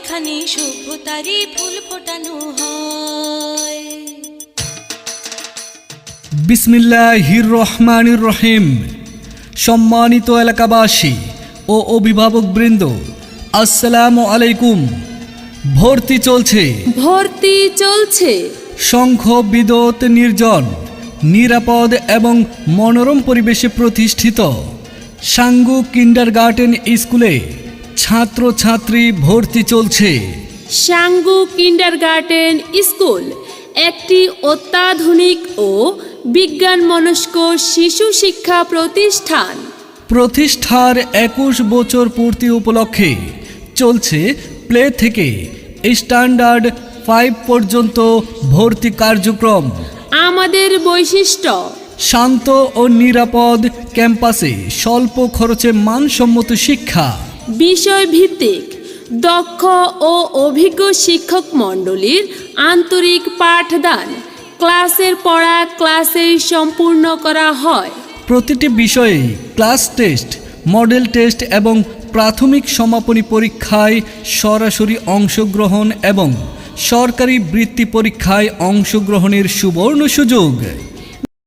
এখানে সভ্যতারই ফুল ফোটানো হয়। বিসমিল্লাহির রহমানির রহিম। সম্মানিত এলাকাবাসী ও অভিভাবকবৃন্দ আসসালামু আলাইকুম। ভর্তি চলছে। ভর্তি চলছে। শঙ্খ বিদত নির্জন নিরাপদ এবং মনোরম পরিবেশে প্রতিষ্ঠিত সাঙ্গু কিন্ডার গার্ডেন স্কুলে ছাত্রছাত্রী ভর্তি চলছে। সাঙ্গু কিন্ডারগার্টেন স্কুল একটি অত্যাধুনিক ও বিজ্ঞান মনস্ক শিশু শিক্ষা প্রতিষ্ঠান। প্রতিষ্ঠার একুশ বছর পূর্তি উপলক্ষে চলছে প্লে থেকে স্ট্যান্ডার্ড ফাইভ পর্যন্ত ভর্তি কার্যক্রম। আমাদের বৈশিষ্ট্য? শান্ত ও নিরাপদ ক্যাম্পাসে স্বল্প খরচে মানসম্মত শিক্ষা। বিষয় ভিত্তিক দক্ষ ও অভিজ্ঞ শিক্ষক মণ্ডলীর আন্তরিক পাঠদান ক্লাসের পড়া ক্লাসেই সম্পূর্ণ করা হয়। প্রতিটি বিষয়ে ক্লাস টেস্ট, মডেল টেস্ট এবং প্রাথমিক সমাপনী পরীক্ষায় সরাসরি অংশগ্রহণ এবং সরকারি বৃত্তি পরীক্ষায় অংশগ্রহণের সুবর্ণ সুযোগ।